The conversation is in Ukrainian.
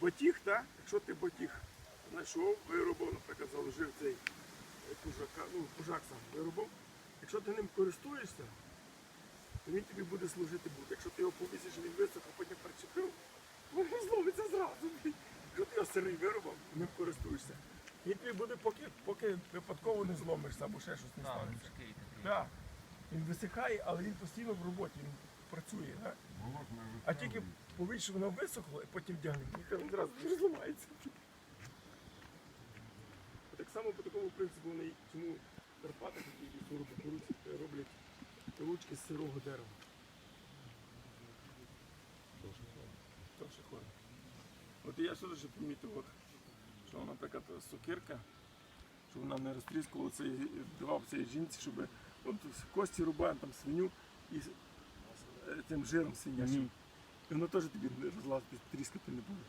Батіг, так? Якщо ти батіг знайшов, виробив, наприклад, заложив цей е, ну, кужак сам виробив, якщо ти ним користуєшся, то він тобі буде служити буде. Якщо ти його повісиш, він висохне, потім причепив, він зловиться зразу. Якщо ти його сирий виробив, ним користуєшся. Він тобі буде, поки, поки випадково не зломишся або ще щось не станеться. Він висихає, але він постійно в роботі, працює. Так? А тільки повість, що воно висохло, і потім вдягнемо, він одразу не зламається. Так само по такому принципу вони чому в Карпатах які роблять ручки з сирого дерева. Тож хор. От я що ще помітив, от, що, наприклад, сокирка, щоб вона не розтріскувала цей, давав цій жінці, щоб от кості рубаємо там свиню і з- жиром тим жиром -hmm. І воно теж тобі розлазити, тріскати не буде.